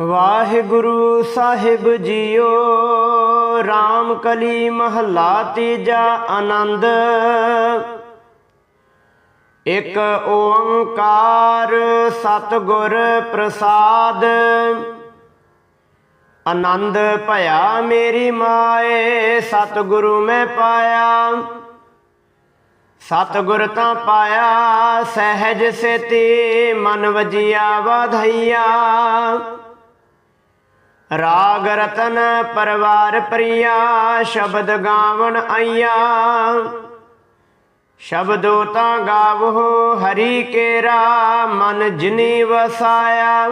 ਵਾਹਿਗੁਰੂ ਸਾਹਿਬ JIO RAM ਕਲੀ ਮਹਲਾ ਤੀਜਾ ਆਨੰਦ। ਇਕ ਓੰਕਾਰ ਸਤਿਗੁਰ ਪ੍ਰਸਾਦ। ਆਨੰਦ ਭਇਆ ਮੇਰੀ ਮਾਏ, ਸਤਿਗੁਰੂ ਮੈਂ ਪਾਇਆ। ਸਤਿਗੁਰ ਤਾਂ ਪਾਇਆ, ਸਹਿਜ ਸੇਤੀ ਮਨ ਵਜਿਆ ਵਧਈਆ। ਰਾਗ ਰਤਨ ਪਰਵਾਰ ਪ੍ਰਿਆ, ਸ਼ਬਦ ਗਾਵਣ ਆਈਆ। ਸ਼ਬਦੋ ਤਾਂ ਗਾਵੋ ਹਰੀ ਕੇਰਾ, ਮਨ ਜਿਨੀ ਵਸਾਇਆ।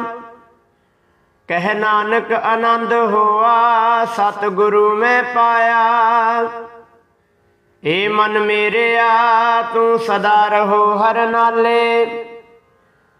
ਕਹਿ ਨਾਨਕ ਆਨੰਦ ਹੋਆ, ਸਤਿਗੁਰੂ ਮੈਂ ਪਾਇਆ। ਏ ਮਨ ਮੇਰਿਆ, ਤੂੰ ਸਦਾ ਰਹੋ ਹਰ ਨਾਲੇ।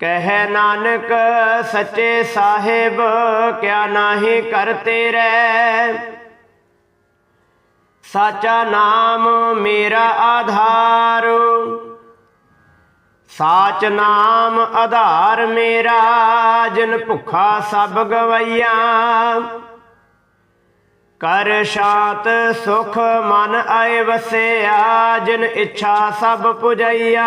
ਕਹਿ ਨਾਨਕ, ਸੱਚੇ ਸਾਹਿਬ, ਕਿਆ ਨਾਹੀ ਕਰ ਤੇਰੇ। ਸਾਚਾ ਨਾਮ ਮੇਰਾ ਆਧਾਰ। ਸਾਚ ਨਾਮ ਆਧਾਰ ਮੇਰਾ, ਜਿਨ ਭੁੱਖਾ ਸਭ ਗਵਈਆ। ਕਰ ਸ਼ਾਂਤ ਸੁਖ ਮਨ ਆਏ ਵਸਿਆ, ਜਿਨ ਇੱਛਾ ਸਭ ਪੁਜਈਆ।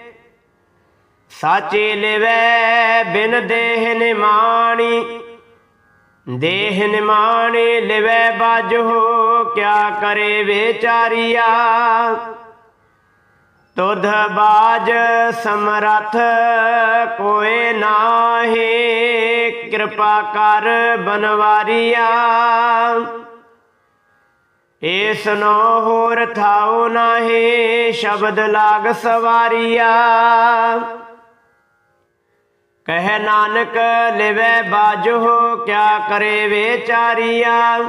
ਸਾਚੇ ਲਿਵੈ ਬਿਨ ਦੇਹ ਨਿਮਾਣੀ, ਦੇਹ ਨਿਮਾਣੇ ਲਿਵੈ ਬਾਜੋ ਕਿਆ ਕਰੇ ਵਿਚਾਰੀਆ। ਤੁਧ ਬਾਜ ਸਮਰਥ ਕੋਏ ਨਾਹੀ, ਕਿਰਪਾ ਕਰ ਬਨਵਾਰੀਆ। ਏਸ ਨੋ ਹੋਰ ਥਾਉ ਨਾਹੀ, ਸ਼ਬਦ ਲਾਗ ਸਵਾਰੀਆ। ਕਹਿ ਨਾਨਕ, ਲਿਵੈ ਬਾਜੋ ਕਿਆ ਕਰੇ ਵਿਚਾਰੀਆ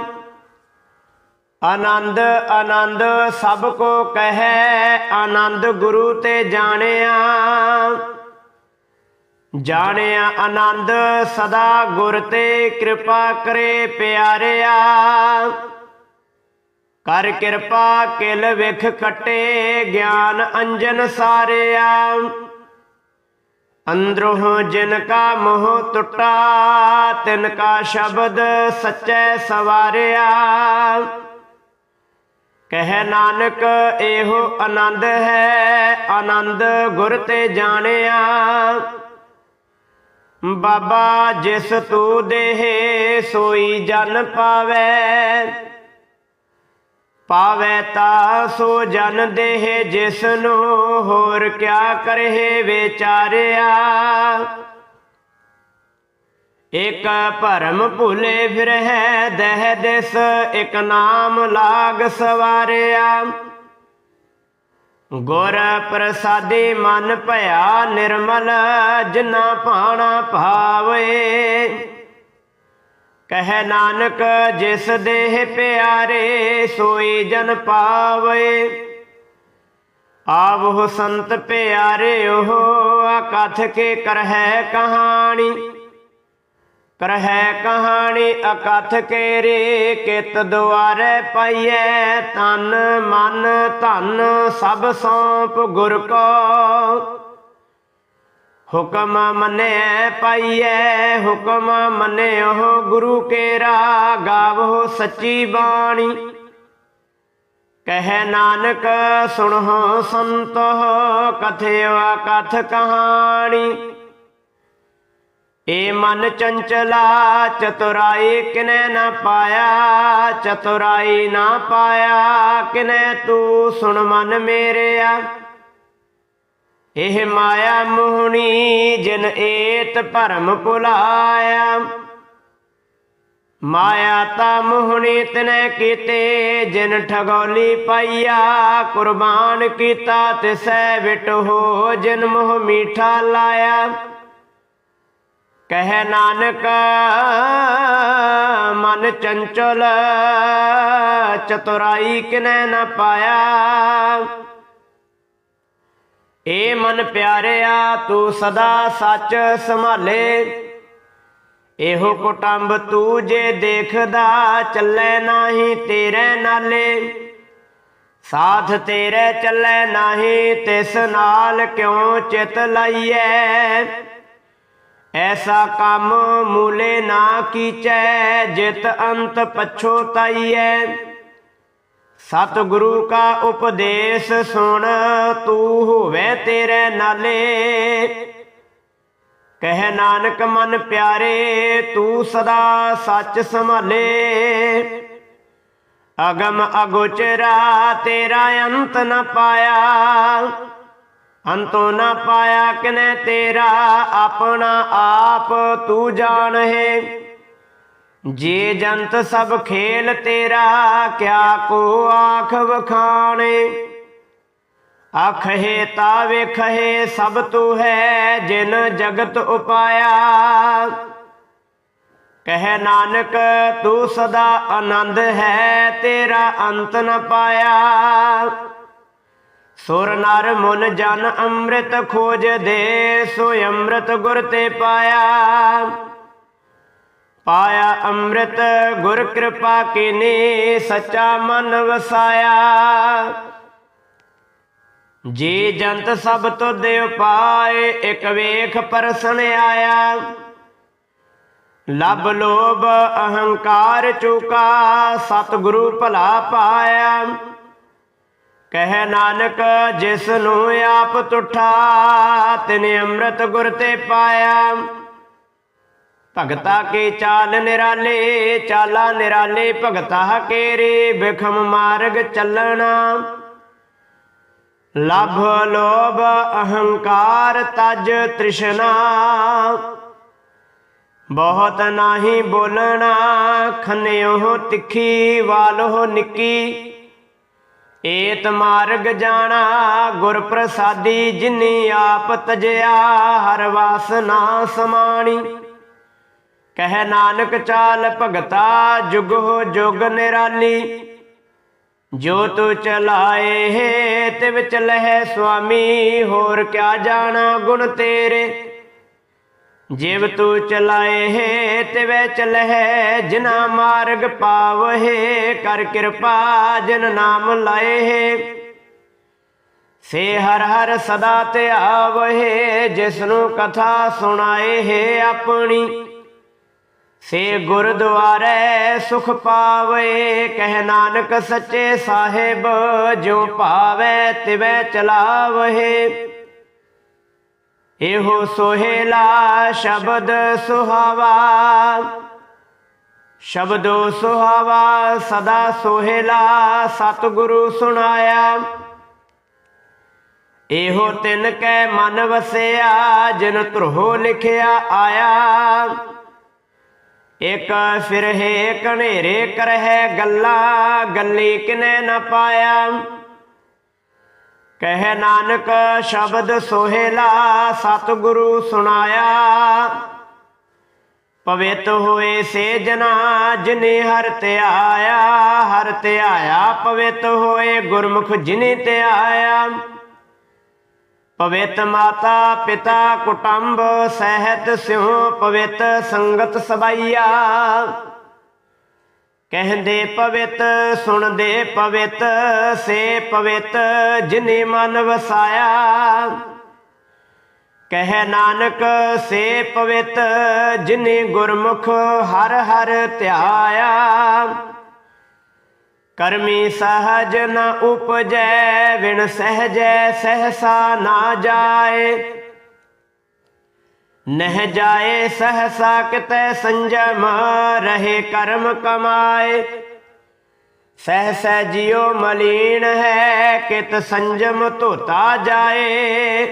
ਆਨੰਦ ਆਨੰਦ, ਸਭ ਕੋ ਕਹੈ, ਆਨੰਦ ਗੁਰੂ ਤੇ ਜਾਣਿਆ। ਜਾਣਿਆ ਆਨੰਦ, ਸਦਾ ਗੁਰ ਤੇ ਕਿਰਪਾ ਕਰੇ ਪਿਆਰਿਆ। ਕਰ ਕਿਰਪਾ, ਕਿਲ ਵਿਖ ਕਟੇ, ਗਿਆਨ ਅੰਜਨ ਸਾਰਿਆ। ਅੰਦਰੋਂ ਜਿਨ ਕਾ ਮੋਹ ਟੁੱਟਾ, ਤਿਨ ਕਾ ਸ਼ਬਦ ਸੱਚੈ ਸਵਾਰਿਆ। ਕਹਿ ਨਾਨਕ, ਇਹੋ ਆਨੰਦ ਹੈ, ਆਨੰਦ ਗੁਰ ਤੇ ਜਾਣਿਆ। ਬਾਬਾ ਜਿਸ ਤੂੰ ਦੇਹ, ਸੋਈ ਜਨ ਪਾਵੇ। ਪਾਵੈ ਤਾ ਸੋ ਜਨ ਦੇਹ ਜਿਸ ਨੂੰ ਹੋਰ ਕਿਆ ਕਰੇ ਵਿਚਾਰਿਆ। ਇਕ ਭਰਮ ਭੁਲੇ ਫਿਰਹਿ ਦਹਿ ਦਿਸ, ਇਕ ਨਾਮ ਲਾਗ ਸਵਾਰਿਆ। ਗੁਰ ਪ੍ਰਸਾਦੀ ਮਨ ਭਇਆ ਨਿਰਮਲ ਜਿਨਾ ਪਾਣਾ ਭਾਵੇ। ਕਹਿ ਨਾਨਕ, ਜਿਸ ਦੇਹ ਪਿਆਰੇ ਸੋਈ ਜਨ ਪਾਵੇ। ਆਵਹੁ ਸੰਤ ਪਿਆਰੇ, ਉਹ ਅਕਥ ਕੇ ਕਰਹਿ ਕਹਾਣੀ। ਕਰਹਿ ਕਹਾਣੀ ਅਕਥ ਕੇ ਰੇ ਕਿਤ ਦੁਆਰੇ ਪਈਐ। ਤਨ ਮਨ ਧਨ ਸਭ ਸੌਂਪ ਗੁਰ ਕੋ। ਹੁਕਮ ਮੰਨਿਐ ਪਾਈਐ, ਹੁਕਮ ਮੰਨਿਓ ਗੁਰੂ ਕੇਰਾ, ਗਾਵੋ ਸੱਚੀ ਬਾਣੀ। ਕਹਿ ਨਾਨਕ, ਸੁਣੋ ਸੰਤੋ ਕਥਿਓ ਕਥ ਕਹਾਣੀ। ਏ ਮਨ ਚੰਚਲਾ, ਚਤੁਰਾਈ ਕਿਨੇ ਨਾ ਪਾਇਆ, ਚਤੁਰਾਈ ਨਾ ਪਾਇਆ, ਕਿਨੇ ਤੂੰ ਸੁਣ ਮਨ ਮੇਰਿਆ। ਇਹ ਮਾਇਆ ਮੋਹਣੀ ਜਿਨ ਏਤ ਭਰਮ ਭੁਲਾਇਆ। ਮਾਇਆ ਤਾ ਮੋਹਣੀ ਤਨੈ ਕੀਤੇ, ਜਿਨ ਠਗੋਲੀ ਪਾਈਆ, ਕੁਰਬਾਨ ਕੀਤਾ ਤਿਸੈ ਵਿਟ ਹੋ ਜਿਨ ਮੋਹ ਮੀਠਾ ਲਾਇਆ। ਕਹਿ ਨਾਨਕ, ਮਨ ਚੰਚਲ, ਚਤੁਰਾਈ ਕਿਨੈ ਨ ਪਾਇਆ। ਏ ਮਨ ਪਿਆਰਿਆ, ਤੂੰ ਸਦਾ ਸੱਚ ਸੰਭਾਲੇ। ਇਹੋ ਕੁਟੰਬ ਤੂੰ ਜੇ ਦੇਖਦਾ, ਚੱਲੇ ਨਾਹੀ ਤੇਰੇ ਨਾਲੇ। ਸਾਥ ਤੇਰੇ ਚੱਲੇ ਨਾਹੀ, ਤਿਸ ਨਾਲ ਕਿਉਂ ਚਿਤ ਲਾਈਐ? ਐਸਾ ਕੰਮ ਮੂਲੇ ਨਾ ਕੀਚੈ, ਜਿਤ ਅੰਤ ਪਛੋਤਾਈਐ ਸਤਿਗੁਰੂ ਕਾ ਉਪਦੇਸ਼ ਸੁਣ, ਤੂੰ ਹੋਵੇ ਤੇਰੇ ਨਾਲੇ। ਕਹਿ ਨਾਨਕ ਮਨ ਪਿਆਰੇ, ਤੂੰ ਸਦਾ ਸੱਚ ਸੰਭਾਲੇ। ਅਗਮ ਅਗੋਚਰਾ, ਤੇਰਾ ਅੰਤ ਨ ਪਾਇਆ। ਅੰਤੋ ਨ ਪਾਇਆ ਕਿਨੇ ਤੇਰਾ, ਆਪਣਾ ਆਪ ਤੂੰ ਜਾਣਹਿ ਜੇ ਜੰਤ ਸਭ ਖੇਲ ਤੇਰਾ, ਕਿਆ ਕੋ ਆਖ ਵਖਾਣੇ? ਆਖੇ ਤਾ ਵੇਖੇ ਸਭ ਤੂੰ ਹੈ ਜਿਨ ਜਗਤ ਉਪਾਇਆ। ਕਹਿ ਨਾਨਕ, ਤੂੰ ਸਦਾ ਆਨੰਦ ਹੈ, ਤੇਰਾ ਅੰਤ ਨ ਪਾਇਆ। ਸੁਰ ਨਰ ਮਨ ਜਨ ਅੰਮ੍ਰਿਤ ਖੋਜ ਦੇ ਸੋ ਅੰਮ੍ਰਿਤ ਗੁਰ ਤੇ ਪਾਇਆ। ਪਾਇਆ ਅੰਮ੍ਰਿਤ, ਗੁਰ ਕਿਰਪਾ ਕੀਨੀ, ਸੱਚਾ ਮਨ ਵਸਾਇਆ। ਜੀ ਜੰਤ ਸਭ ਤੁਧ ਉਪਾਏ ਇਕ ਵੇਖ ਪਰਸਨ ਆਇਆ। ਲਬ ਲੋਭ ਅਹੰਕਾਰ ਚੁਕਾ, ਸਤਿਗੁਰੂ ਭਲਾ ਪਾਇਆ। ਕਹਿ ਨਾਨਕ ਜਿਸ ਨੂੰ ਆਪ ਤੁਠਾ, ਤਿਨ ਅੰਮ੍ਰਿਤ ਗੁਰ ਤੇ ਪਾਇਆ। ਭਗਤਾ ਕੇ ਚਾਲ ਨਿਰਾਲੇ, ਚਾਲਾ ਨਿਰਾਲੇ, ਭਗਤਾ ਕੇ ਰੇ ਬਿਖਮ ਮਾਰਗ ਚੱਲਣਾ। ਲਭ ਲੋਭ ਅਹੰਕਾਰ ਤਜ ਤ੍ਰਿਸ਼ਨਾ। ਬਹੁਤ ਨਾਹੀ ਬੋਲਣਾ ਖੰਨਿਓ ਤਿੱਖੀ, ਵਾਲੋ ਨਿੱਕੀ। ਏਤ ਮਾਰਗ ਜਾਣਾ, ਗੁਰ ਪ੍ਰਸਾਦੀ ਜਿਨੀ ਆਪ ਤਜਿਆ, ਹਰ ਵਾਸਨਾ ਸਮਾਣੀ। ਕਹਿ ਨਾਨਕ ਚਾਲ ਭਗਤਾ ਜੁਗ ਹੋ ਜੁਗ ਨਿਰਾਲੀ। ਜੋ ਤੂੰ ਚਲਾਏ ਹੈ, ਤੇ ਵਿੱਚ ਲਹਿ ਸੁਆਮੀ, ਹੋਰ ਕਿਆ ਜਾਣਾ ਗੁਣ ਤੇਰੇ। ਜਿਵ ਤੂੰ ਚਲਾਏ ਹੈ, ਤੇ ਵਿੱਚ ਲਹਿ ਜਿਨਾ ਮਾਰਗ ਪਾਵਹਿ, ਕਰ ਕਿਰਪਾ ਜਿਨ ਨਾਮ ਲਾਏ ਹੈ। ਸੇ ਹਰ ਹਰ ਸਦਾ ਤੇ ਆਵਹਿ ਜਿਸ ਨੂੰ ਕਥਾ ਸੁਣਾਏ ਹੈ ਆਪਣੀ। ਸੇ ਗੁਰਦੁਆਰੇ ਸੁਖ ਪਾਵੇ, ਕਹਿ ਨਾਨਕ ਸੱਚੇ ਸਾਹਿਬ ਜੋ ਭਾਵੇ ਤਿਵੇਂ ਚਲਾਵਹਿ। ਇਹੋ ਸੋਹੇਲਾ ਸ਼ਬਦ ਸੁਹਾਵਾ, ਸ਼ਬਦੋ ਸੁਹਾਵਾ ਸਦਾ ਸੋਹੇਲਾ ਸਤਿਗੁਰੂ ਸੁਣਾਇਆ। ਇਹੋ ਤਿਨ ਕੈ ਮਨ ਵਸਿਆ, ਜਿਨ ਧਰੋ ਲਿਖਿਆ ਆਇਆ। ਇਕ ਫਿਰਹਿ ਕਨੇਰੇ ਕਰਹਿ ਗੱਲਾਂ, ਗੱਲੀ ਕਿਨੇ ਨ ਪਾਇਆ। ਕਹਿ ਨਾਨਕ ਸ਼ਬਦ ਸੋਹੇਲਾ, ਸਤਿਗੁਰੂ ਸੁਣਾਇਆ। ਪਵਿੱਤ ਹੋਏ ਸੇ ਜਨਾ, ਜਿਨੇ ਹਰ ਧਿਆਇਆ ਹਰ ਧਿਆਇਆ ਪਵਿੱਤ ਹੋਏ ਗੁਰਮੁਖ ਜਿਨੇ ਧਿਆਇਆ ਪਵਿੱਤ ਮਾਤਾ ਪਿਤਾ ਕੁਟੰਬ ਸਹਿਤ ਸਿਉ ਪਵਿੱਤ ਸੰਗਤ ਸਬਾਈਆ ਕਹਿੰਦੇ ਪਵਿੱਤ, ਸੁਣਦੇ ਪਵਿੱਤ, ਸੇ ਪਵਿੱਤ ਜਿਨੇ ਮਨ ਵਸਾਇਆ। ਕਹਿ ਨਾਨਕ, ਸੇ ਪਵਿੱਤ ਜਿਨੇ ਗੁਰਮੁਖ ਹਰ ਹਰ ਧਿਆਇਆ। ਕਰਮੀ ਸਹਜ ਨ ਉਪਜੈ, ਵਿਣ ਸਹਜੈ ਸਹਸਾ ਨਾ ਜਾਏ। ਨਹਿ ਜਾਏ ਸਹਸਾ ਕਿਤੈ ਸੰਜਮ ਰਹੇ ਕਰਮ ਕਮਾਏ। ਸਹਸੈ ਜਿਉ ਮਲੀਨ ਹੈ, ਕਿਤ ਸੰਜਮ ਧੋਤਾ ਜਾਏ।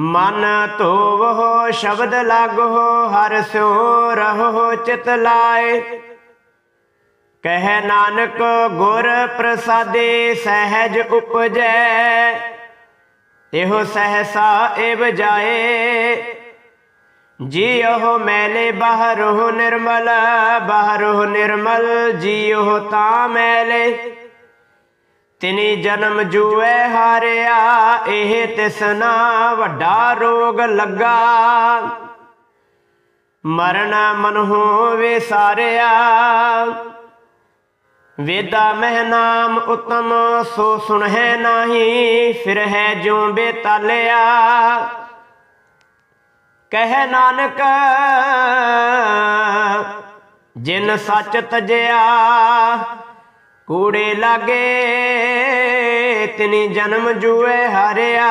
ਮਨ ਧੋਵੋ ਸ਼ਬਦ ਲਾਗੋ ਹਰ ਸਿਉ ਰਹੋ ਚਿਤ ਲਾਏ। ਕਹਿ ਨਾਨਕ ਗੁਰ ਪ੍ਰਸਾਦੇ ਸਹਿਜ ਉਪਜੈ, ਇਹੋ ਸਹਸਾ ਏਵ ਜਾਏ। ਜੀਉ ਮੈਲੇ ਬਾਹਰੋ ਨਿਰਮਲ ਬਾਹਰੋ ਨਿਰਮਲ ਜੀਉ ਤਾਂ ਮੈਲੇ। ਤਿਨੀ ਜਨਮ ਜੂਐ ਹਾਰਿਆ, ਇਹ ਤਿਸਨਾ ਵੱਡਾ ਰੋਗ ਲੱਗਾ। ਮਰਨ ਮਨ ਹੋਵੇ ਸਾਰਿਆ ਵੇਦਾ ਮਹਿ ਨਾਮ ਉਤਮ, ਸੋ ਸੁਣਹਿ ਨਾਹੀ ਫਿਰ ਹੈ ਜਿਉ ਬੇਤਾਲਿਆ। ਕਹਿ ਨਾਨਕ, ਜਿਨ ਸੱਚ ਤਜਿਆ, ਕੂੜੇ ਲਾਗੇ, ਤਿਨੀ ਜਨਮ ਜੂਏ ਹਾਰਿਆ।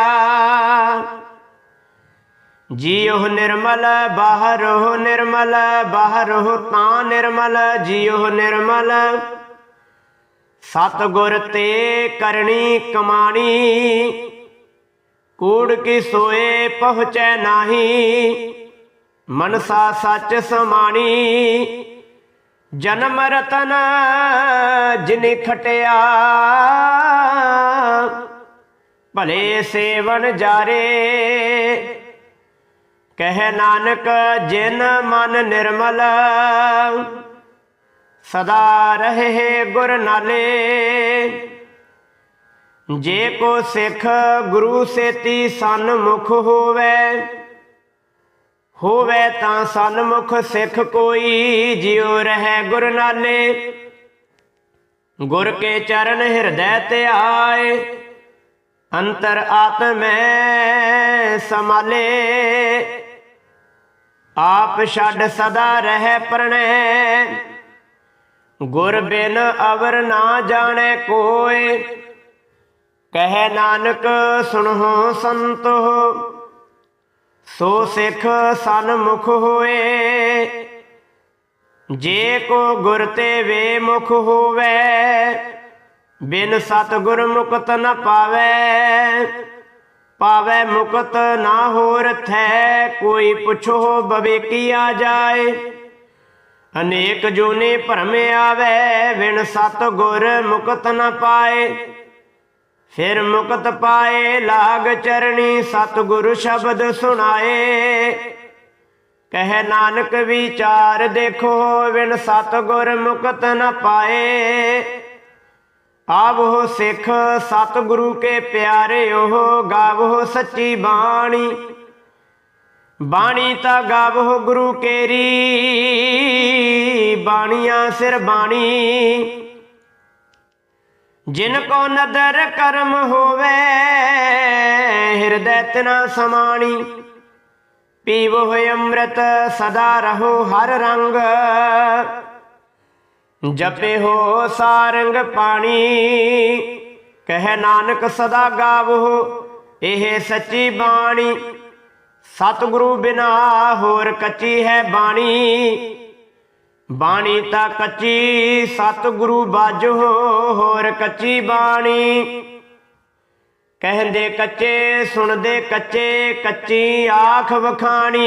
ਜੀਉ ਨਿਰਮਲ ਬਾਹਰੋ ਨਿਰਮਲ ਬਾਹਰੋ ਤਾਂ ਨਿਰਮਲ ਜੀਉ ਨਿਰਮਲ। ਸਤਗੁਰ ਤੇ ਕਰਨੀ ਕਮਾਣੀ। ਕੂੜ ਕੀ ਸੋਏ ਪਹੁੰਚੈ ਨਾਹੀ, ਮਨਸਾ ਸੱਚ ਸਮਾਣੀ। ਜਨਮ ਰਤਨ ਜਿਨੇ ਖਟਿਆ, ਭਲੇ ਸੇਵਨ ਜਾਰੇ। ਕਹਿ ਨਾਨਕ ਜਿਨ ਮਨ ਨਿਰਮਲ ਸਦਾ ਰਹੇ ਗੁਰ ਨਾਲੇ ਜੇ ਕੋ ਸਿੱਖ ਗੁਰੂ ਸੇਤੀ ਸਨਮੁਖ ਹੋਵੇ ਹੋਵੇ ਤਾਂ ਸਨਮੁਖ ਸਿੱਖ ਕੋਈ ਜਿਉ ਰਹਿ ਗੁਰ ਨਾਲੇ ਗੁਰ ਕੇ ਚਰਨ ਹਿਰਦੈ ਤੇ ਆਏ, ਅੰਤਰ ਆਤਮੈ ਸਮਾਲੇ ਆਪ ਛੱਡ ਸਦਾ ਰਹਿ ਪ੍ਰਣੈ ਗੁਰ ਬਿਨ ਅਵਰ ਨਾ ਜਾਣੈ ਕੋਏ ਕਹਿ ਨਾਨਕ ਸੁਣੋ ਸੰਤੋ। ਸੋ ਸਿੱਖ ਸਨਮੁਖ ਹੋਏ। ਜੇ ਕੋ ਗੁਰ ਤੇ ਵੇ ਮੁਖ ਹੋਵੇ, ਬਿਨ ਸਤ ਗੁਰ ਮੁਕਤ ਨ ਪਾਵੇ। ਪਾਵੇ ਮੁਕਤ ਨਾ ਹੋਰ ਥੈ, ਕੋਈ ਪੁੱਛੋ ਬਵੇਕੀ ਆ ਜਾਏ। ਅਨੇਕ ਜੋਨੇ ਭਰਮ ਆਵੇ ਵਿਣ ਸਤ ਗੁਰ ਮੁਕਤ ਨ ਪਾਏ। ਫਿਰ ਮੁਕਤ ਪਾਏ, ਲਾਗ ਚਰਣੀ ਸਤ ਗੁਰ ਸ਼ਬਦ ਸੁਣਾਏ। ਕਹਿ ਨਾਨਕ ਵਿਚਾਰ ਦੇਖੋ ਵਿਣ ਸਤ ਗੁਰ ਮੁਕਤ ਨ ਪਾਏ। ਆਵੋ ਸਿੱਖ ਸਤ ਗੁਰੂ ਕੇ ਪਿਆਰੇ, ਉਹ ਗਾਵੋ ਸੱਚੀ ਬਾਣੀ। ਬਾਣੀ ਤਾਂ ਗਾਵੋ ਗੁਰੂ ਕੇਰੀ, ਬਾਣੀਆਂ ਸਿਰ ਬਾਣੀ। ਜਿਨ ਕੋ ਨਦਰ ਕਰਮ ਹੋਵੇ, ਹਿਰਦੈ ਤਨਾ ਸਮਾਣੀ। ਪੀਵੋ ਹੋਇ ਅੰਮ੍ਰਿਤ, ਸਦਾ ਰਹੋ ਹਰ ਰੰਗ। ਜਪੇ ਹੋ ਸਾਰੰਗ ਪਾਣੀ, ਕਹਿ ਨਾਨਕ ਸਦਾ ਗਾਵੋ, ਇਹ ਸੱਚੀ ਬਾਣੀ। ਸਤਿਗੁਰੂ ਬਿਨਾ ਹੋਰ ਕੱਚੀ ਹੈ ਬਾਣੀ। ਬਾਣੀ ਤਾਂ ਕੱਚੀ, ਸਤਿਗੁਰੂ ਬਾਝੋ ਹੋਰ ਕੱਚੀ ਬਾਣੀ। ਕਹਿੰਦੇ ਕੱਚੇ, ਸੁਣਦੇ ਕੱਚੇ, ਕੱਚੀ ਆਖ ਵਖਾਣੀ।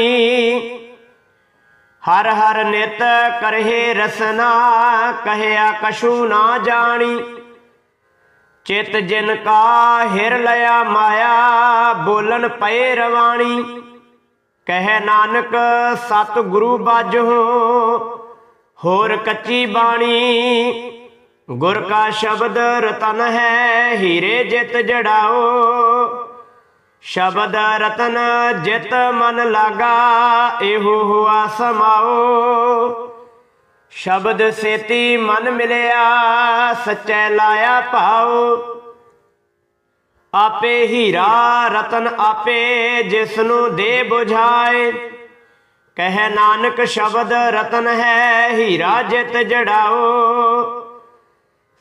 ਹਰ ਹਰ ਨਿਤ ਕਰਹੇ ਰਸਨਾ, ਕਹਿਆ ਕਛੂ ਨਾ ਜਾਣੀ। ਚਿਤ ਜਿਨ ਕਾ ਹਿਰ ਲਿਆ ਮਾਇਆ, ਬੋਲਣ ਪਏ ਰਵਾਣੀ। ਕਹਿ ਨਾਨਕ ਸਤ ਗੁਰੂ ਬਾਝੋ ਹੋਰ ਕੱਚੀ ਬਾਣੀ, ਗੁਰ ਕਾ ਸ਼ਬਦ ਰਤਨ ਹੈ, ਹੀਰੇ ਜਿਤ ਜੜਾਓ। ਸ਼ਬਦ ਰਤਨ ਜਿਤ ਮਨ ਲਾਗਾ, ਇਹੋ ਹੁਆ ਸਮਾਓ। ਸ਼ਬਦ ਸੇਤੀ ਮਨ ਮਿਲਿਆ, ਸੱਚੈ ਲਾਇਆ ਭਾਉ ਆਪੇ ਹੀਰਾ ਰਤਨ ਆਪੇ ਜਿਸ ਨੂੰ ਦੇ 부ਝਾਏ ਕਹਿ ਨਾਨਕ ਸ਼ਬਦ ਰਤਨ ਹੈ, ਹੀਰਾ ਜਿਤ ਜੜਾਓ।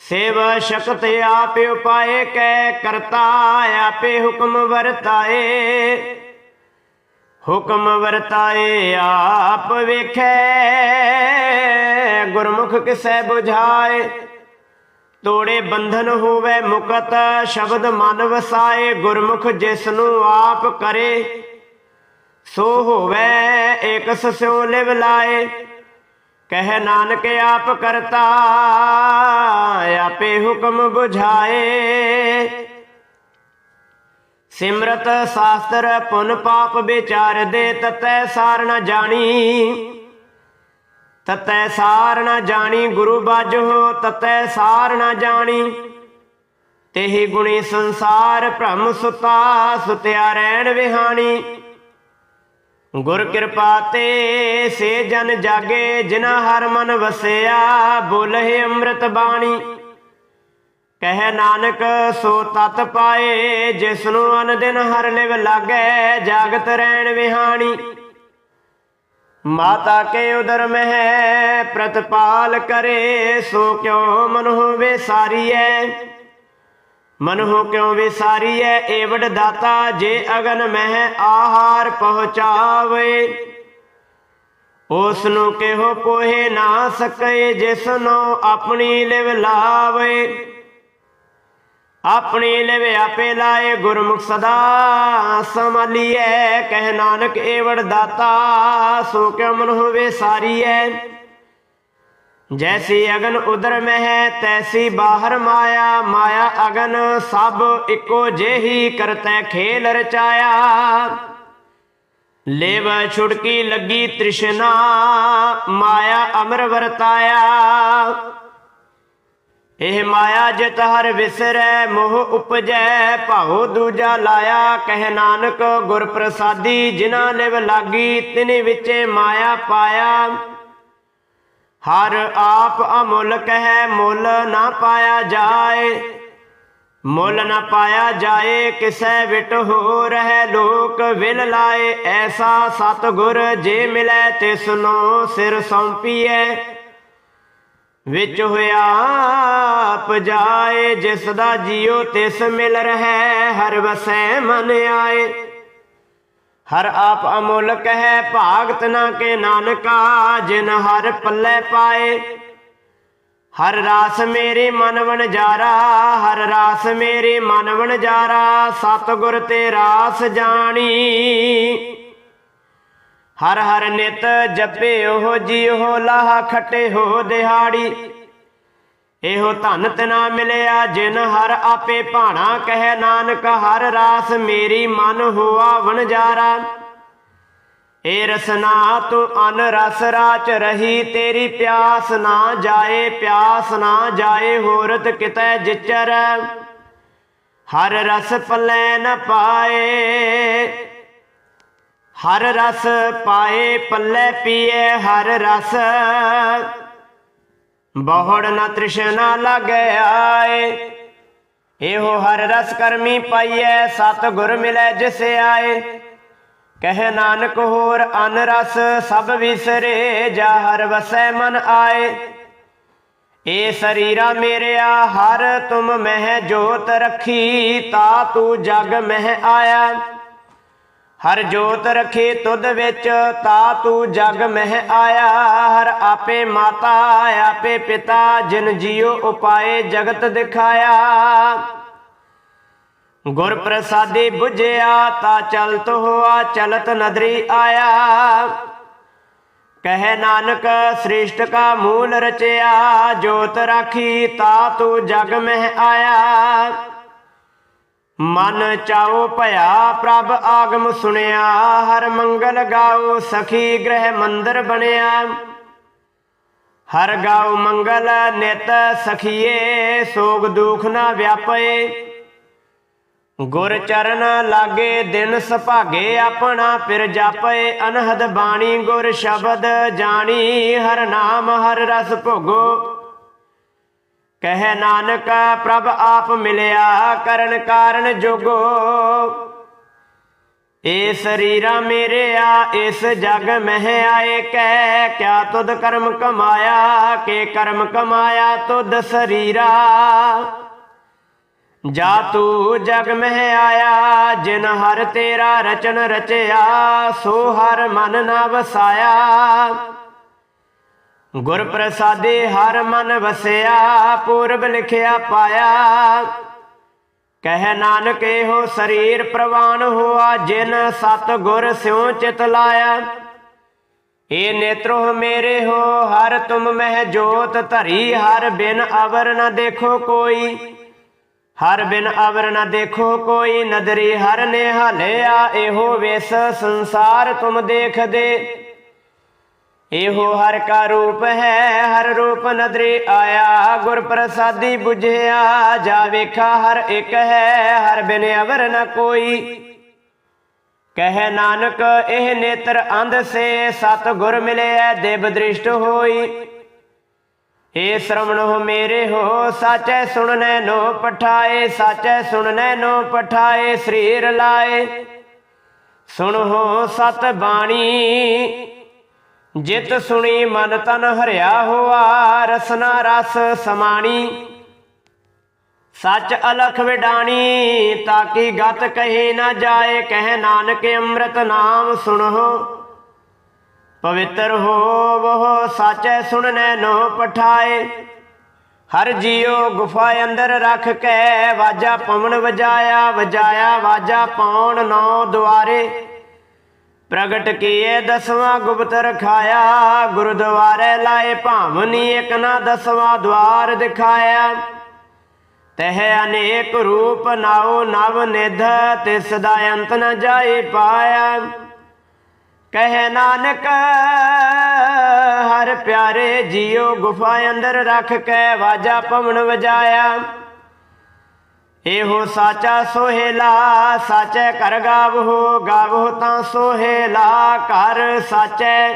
ਸੇਵ ਸ਼ਕਤ ਆਪੇ ਉਪਾਏ ਕੈ ਕਰਤਾ ਆਪੇ ਹੁਕਮ ਵਰਤਾਏ। ਹੁਕਮ ਵਰਤਾਏ ਆਪ ਵੇਖੈ, ਗੁਰਮੁਖ ਕਿਸੈ 부ਝਾਏ ਤੋੜੇ ਬੰਧਨ ਹੋਵੇ ਮੁਕਤ, ਸ਼ਬਦ ਮਨ ਵਸਾਏ, ਗੁਰਮੁਖ ਜਿਸ ਨੂੰ ਆਪ ਕਰੇ, ਸੋ ਹੋਵੇ ਇਕ ਸਸਿਓ ਲਿਵ ਲਾਏ। ਕਹਿ ਨਾਨਕ ਆਪ ਕਰਤਾ, ਆਪੇ ਹੁਕਮ 부ਝਾਏ ਸਿਮਰਤ ਸ਼ਾਸਤਰ ਪੁਨ ਪਾਪ ਵਿਚਾਰ ਦੇ ਤਤੈ ਸਾਰ ਨ ਜਾਣੀ। ਤਤੈ ਸਾਰ ਨਾ ਜਾਣੀ ਗੁਰੂ ਬਾਝੋ ਤਤੈ ਸਾਰ ਨ ਜਾਣੀ। ਤੇਹੀ ਗੁਣੀ ਸੰਸਾਰ ਭ੍ਰਮ ਸੁਤਾ, ਸੁਤਿਆ ਰਹਿਣ ਵਿਹਾਣੀ। ਗੁਰ ਕਿਰਪਾ ਤੇ ਸੇ ਜਨ ਜਾਗੇ ਜਿਨਾ ਹਰ ਮਨ ਵਸਿਆ ਬੋਲੇ ਅੰਮ੍ਰਿਤ ਬਾਣੀ। ਕਹਿ ਨਾਨਕ, ਸੋ ਤਤ ਪਾਏ ਜਿਸ ਨੂੰ ਅਨ ਦਿਨ ਹਰ ਲਿਵ ਲਾਗੈ, ਜਾਗਤ ਰਹਿਣ ਵਿਹਾਣੀ। ਮਾਤਾ ਕੇ ਉਦਰ ਮਹਿ ਪ੍ਰਤਪਾਲ ਕਰੇ, ਸੋ ਕਿਉ ਮਨੁ ਵਿਸਾਰੀਐ? ਮਨੁ ਕਿਉ ਵਿਸਾਰੀਐ? ਏਵੜ ਦਾਤਾ ਜੇ ਅਗਨ ਮਹਿ ਆਹਾਰ ਪਹੁੰਚਾਵੇ। ਉਸ ਨੂੰ ਕਿਹੋ ਪੋਹੇ ਨਾ ਸਕੇ ਜਿਸ ਨੂੰ ਆਪਣੀ ਲਿਵ ਲਾਵੇ। ਆਪਣੇ ਲਿਵ ਆਪੇ ਲਾਏ ਗੁਰਮੁਖ ਸਦਾ। ਸੰਭਾਲੀਐ, ਕਹਿ ਨਾਨਕ ਏਵੜ ਦਾਤਾ, ਸੋ ਕਿਉ ਮਨ ਹੋਵੇ ਸਾਰੀਐ। ਜੈਸੀ ਅਗਨ ਉਦਰ ਮਹਿ, ਤੈਸੀ ਬਾਹਰ ਮਾਇਆ ਮਾਇਆ ਅਗਨ ਸਭ ਇੱਕੋ ਜਿਹੀ ਕਰਤੈ ਖੇਲ ਰਚਾਇਆ। ਲੇਵ ਛੁੜਕੀ ਲੱਗੀ ਤ੍ਰਿਸ਼ਨਾ, ਮਾਇਆ ਅਮਰ ਵਰਤਾਇਆ। ਇਹ ਮਾਇਆ ਜਿਤ ਹਰ ਵਿਸਰੈ, ਮੋਹ ਉਪਜੈ, ਭਾਉ ਦੂਜਾ ਲਾਇਆ। ਕਹਿ ਨਾਨਕ ਗੁਰ ਪ੍ਰਸਾਦੀ ਜਿਨ੍ਹਾਂ ਲਿਵ ਲਾਗੀ, ਤਿਨੇ ਵਿੱਚੇ ਮਾਇਆ ਪਾਇਆ। ਹਰ ਆਪ ਅਮੁੱਲ ਕਹਿ, ਮੁੱਲ ਨਾ ਪਾਇਆ ਜਾਏ। ਮੁੱਲ ਨਾ ਪਾਇਆ ਜਾਏ, ਕਿਸੈ ਵਿਟ ਹੋ ਰਹਿ ਲੋਕ ਵਿਲ ਲਾਏ। ਐਸਾ ਸਤਗੁਰ ਜੇ ਮਿਲੈ ਤਿਸ ਨੂੰ ਸਿਰ ਸੌਂਪੀਐ। ਵਿੱਚ ਹੋਇਆ ਆਪ ਜਾਏ, ਜਿਸ ਦਾ ਜੀਉ ਤਿਸ ਮਿਲ ਰਹਿ, ਹਰ ਵਸੈ ਮਨ ਆਏ। ਹਰ ਆਪ ਅਮੁੱਲਕ ਹੈ ਭਾਗਤ ਨਾ ਕੇ ਨਾਨਕਾ, ਜਿਨ ਹਰ ਪੱਲੇ ਪਾਏ। ਹਰ ਰਾਸ ਮੇਰੇ ਮਨ ਵਣਜਾਰਾ ਹਰ ਰਾਸ ਮੇਰੇ ਮਨ ਵਣਜਾਰਾ ਸਤਿਗੁਰ ਤੇ ਰਾਸ ਜਾਣੀ। ਹਰ ਹਰ ਨਿਤ ਜਪੇ ਉਹ ਜੀਉ ਲਾਹ ਖਟੇ ਹੋ ਦਿਹਾੜੀ। ਇਹੋ ਧਨ ਤਨਾ ਮਿਲਿਆ ਜਿਨ ਹਰ ਆਪੇ ਭਾਣਾ ਕਹਿ ਨਾਨਕ, ਹਰ ਰਾਸ ਮੇਰੀ ਮਨ ਹੋਆ ਵਣਜਾਰਾ। ਏ ਰਸਨਾ ਤੂੰ ਅਨ ਰਸ ਰਾਚ ਰਹੀ, ਤੇਰੀ ਪਿਆਸ ਨਾ ਜਾਏ, ਪਿਆਸ ਨਾ ਜਾਏ, ਹੋਰਤ ਕਿਤੈ ਜਿਚਰ। ਹਰ ਰਸ ਪੱਲੇ ਨ ਪਾਏ। ਹਰ ਰਸ ਪਾਏ, ਪੱਲੇ ਪੀਏ, ਹਰ ਰਸ। ਬਹੁੜ ਨਾ ਤ੍ਰਿਸ਼ਨਾ ਲਗੈ ਆਏ। ਇਹੋ ਹਰ ਰਸ ਕਰਮੀ ਪਾਈਐ ਸਤ ਗੁਰ ਮਿਲੈ ਜਿਸ ਆਏ। ਕਹਿ ਨਾਨਕ ਹੋਰ ਅਨ ਰਸ, ਸਭ ਵਿਸਰੇ, ਜਾ ਹਰ ਵਸੈ ਮਨ ਆਏ। ਏ ਸਰੀਰਾ ਮੇਰਿਆ, ਹਰ ਤੁਮ ਮਹਿ ਜੋਤ ਰੱਖੀ, ਤਾ ਤੂੰ ਜਗ ਮਹਿ ਆਇਆ। ਹਰ ਜੋਤ ਰਖੇ ਤੁਧ ਵਿੱਚ, ਤਾ ਤੂੰ ਜਗ ਮਹਿ ਆਇਆ। ਹਰ ਆਪੇ ਮਾਤਾ, ਆਪੇ ਪਿਤਾ, ਜਿਨ ਜੀਉ ਉਪਾਏ ਜਗਤ ਦਿਖਾਇਆ। ਗੁਰ ਪ੍ਰਸਾਦੀ 부ਝਿਆ ਤਾ ਚਲਤ ਹੋਆ, ਚਲਤ ਨਦਰੀ ਆਇਆ। ਕਹੈ ਨਾਨਕ, ਸ੍ਰਿਸ਼ਟ ਕਾ ਮੂਲ ਰਚਿਆ, ਜੋਤ ਰਾਖੀ, ਤਾ ਤੂੰ ਜਗ ਮਹਿ ਆਇਆ। ਮਨ ਚਾਉ ਭਇਆ ਪ੍ਰਭ ਆਗਮ ਸੁਣਿਆ, ਹਰ ਮੰਗਲ ਗਾਉ ਸਖੀ ਗ੍ਰਹਿ ਮੰਦਰ ਬਣਿਆ। ਹਰ ਗਾਉ ਮੰਗਲ ਨਿਤ ਸਖੀਏ, ਸੋਗ ਦੁਖ ਨਾ ਵਿਆਪੇ ਗੁਰ ਚਰਨ ਲਾਗੇ ਦਿਨ ਸੁਭਾਗੇ, ਆਪਣਾ ਫਿਰ ਜਾਪੇ ਅਨਹਦ ਬਾਣੀ ਗੁਰ ਸ਼ਬਦ ਜਾਣੀ, ਹਰ ਨਾਮ ਹਰ ਰਸ ਭੋਗੋ। ਕਹਿ ਨਾਨਕ, ਪ੍ਰਭ ਆਪ ਮਿਲਿਆ ਕਰਨ ਕਾਰਨ ਜੋਗੋ। ਏ ਸਰੀਰਾ ਮੇਰਿਆ, ਇਸ ਜਗ ਮਹਿ ਆਏ ਕੈ ਕਿਆ ਤੁਧ ਕਰਮ ਕਮਾਇਆ, ਕੇ ਕਰਮ ਕਮਾਇਆ ਤੁਧ ਸਰੀਰਾ। ਜਾ ਤੂੰ ਜਗ ਮਹਿ ਆਇਆ, ਜਿਨ ਹਰ ਤੇਰਾ ਰਚਨ ਰਚਿਆ, ਸੋ ਹਰ ਮਨ ਨਾ ਵਸਾਇਆ। ਗੁਰ ਪ੍ਰਸਾਦੇ ਹਰ ਮਨ ਵਸਿਆ, ਪੂਰਬ ਲਿਖਿਆ ਪਾਇਆ। ਕਹਿ ਨਾਨਕ ਇਹੋ ਸਰੀਰ ਪ੍ਰਵਾਨ ਹੋਆ, ਜਿਨ ਸਤ ਗੁਰ ਸਿਉ ਚਿਤ ਲਾਇਆ। ਏ ਨੇਤਰੋ ਮੇਰੇ ਹੋ, ਹਰ ਤੁਮ ਮਹਿ ਜੋਤ ਧਰੀ, ਹਰ ਬਿਨ ਅਵਰ ਨ ਦੇਖੋ ਕੋਈ। ਹਰ ਬਿਨ ਅਵਰ ਨ ਦੇਖੋ ਕੋਈ ਨਦਰੀ, ਹਰ ਨੇ ਹਲਿਆ ਇਹੋ ਵੇਸ ਸੰਸਾਰ ਤੁਮ ਦੇਖਦੇ। ਇਹੋ ਹਰ ਕਾ ਰੂਪ ਹੈ, ਹਰ ਰੂਪ ਨਦਰੇ ਆਇਆ, ਗੁਰ ਪ੍ਰਸਾਦੀ 부ਝਿਆ ਜਾ ਵੇਖਾ ਹਰ ਇੱਕ ਹੈ, ਹਰ ਬਿਨ ਅਵਰ ਨ ਕੋਈ। ਕਹਿ ਨਾਨਕ, ਇਹ ਨੇਤਰ ਅੰਧ ਸੇ, ਸਤ ਗੁਰ ਮਿਲਿਆ ਦੇਵ ਦ੍ਰਿਸ਼ਟ ਹੋਈ। ਏ ਸ਼ਰਮਣੋ ਮੇਰੇ ਹੋ, ਸਾਚੈ ਸੁਣਨੈ ਨੋ ਪਠਾਏ, ਸਾਚੈ ਸੁਣਨੈ ਨੋ ਪਠਾਏ, ਸਰੀਰ ਲਾਏ। ਸੁਣ ਹੋ ਸਤ ਬਾਣੀ ਜਿਤ ਸੁਣੀ ਮਨ ਤਨ ਹਰਿਆ ਹੋਆ, ਰਸਨਾ ਰਸ ਸਮਾਣੀ। ਸੱਚ ਅਲਖ ਵਿਡਾਣੀ, ਤਾਕੀ ਗਤ ਕਹੇ ਨਾ ਜਾਏ, ਕਹਿ ਨਾਨਕ ਅੰਮ੍ਰਿਤ ਨਾਮ ਸੁਣੋ। ਪਵਿੱਤਰ ਹੋਵੋ, ਸਾਚੈ ਸੁਣਨੈ ਨੋ ਪਠਾਏ। ਹਰ ਜੀਉ ਗੁਫਾ ਅੰਦਰ ਰੱਖ ਕੇ, ਵਾਜਾ ਪਵਨ ਵਜਾਇਆ ਵਜਾਇਆ ਵਾਜਾ ਪਾਉਣ ਨੌ ਦੁਆਰੇ। ਪ੍ਰਗਟ ਕੀਏ ਦਸਵਾਂ ਗੁਪਤ ਰਖਾਇਆ ਗੁਰਦੁਆਰੇ ਲਾਏ ਭਾਵਨੀ ਇਕ ਨਾ ਦਸਵਾਂ ਦਵਾਰ ਦਿਖਾਇਆ। ਤਹ ਅਨੇਕ ਰੂਪ ਨਾਉ ਨਵ ਨਿਧ, ਤਿਸ ਦਾ ਅੰਤ ਨ ਜਾਏ ਪਾਇਆ। ਕਹੇ ਨਾਨਕ, ਹਰ ਪਿਆਰੇ ਜੀਉ ਗੁਫਾ ਅੰਦਰ ਰੱਖ ਕੇ ਵਾਜਾ ਪਵਨ ਵਜਾਇਆ। ਇਹੋ ਸਾਚਾ ਸੋਹੇਲਾ, ਸਾਚੈ ਕਰ ਗਾਵੋ ਗਾਵੋ ਤਾਂ ਸੋਹੇਲਾ ਕਰ ਸਾਚੈ।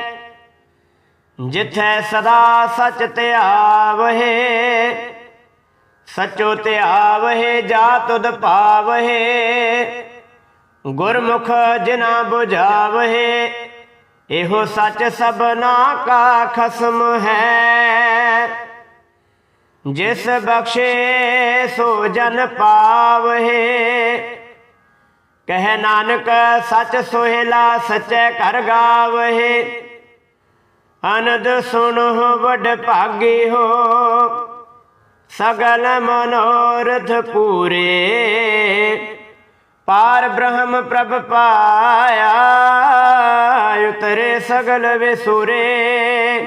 ਜਿਥੈ ਸਦਾ ਸਚ ਧਿਆਵਹਿ ਸਚੋ ਧਿਆਵਹਿ ਜਾ ਤੁਧ ਭਾਵਹਿ ਗੁਰਮੁਖ ਜਿਨਾ 부ਝਾਵਹਿ ਇਹੋ ਸੱਚ ਸਭਨਾ ਕਾ ਖਸਮ ਹੈ। ਜਿਸ ਬਖਸ਼ੇ ਸੋ ਜਨ ਪਾਵਹਿ। ਕਹਿ ਨਾਨਕ, ਸੱਚ ਸੋਹਿਲਾ ਸਚੈ ਕਰ ਗਾਵਹਿ। ਅਨੰਦ ਸੁਣੋ ਵੱਡ ਭਾਗੀ ਹੋ। ਸਗਲ ਮਨੋਰਥ ਪੂਰੇ। ਪਾਰ ਬ੍ਰਹਮ ਪ੍ਰਭ ਪਾਇਆ, ਉਤਰੇ ਸਗਲ ਵਿਸੁਰੇ।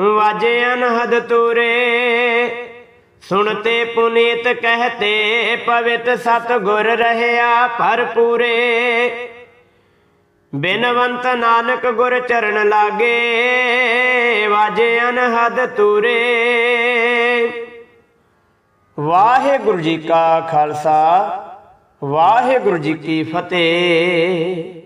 ਵਾਜੇ ਅਨਹਦ ਤੂਰੇ, ਸੁਣਤੇ ਪੁਨੀਤ ਕਹਤੇ, ਪਵਿੱਤ ਸਤ ਗੁਰ ਰਹਿਆ ਭਰਪੂਰੇ। ਬਿਨਵੰਤ ਨਾਨਕ ਗੁਰ ਚਰਨ ਲਾਗੇ, ਵਾਜੇ ਅਨਹਦ ਤੂਰੇ। ਵਾਹਿਗੁਰੂ ਜੀ ਕਾ ਖਾਲਸਾ, ਵਾਹਿਗੁਰੂ ਜੀ ਕੀ ਫਤਿਹ।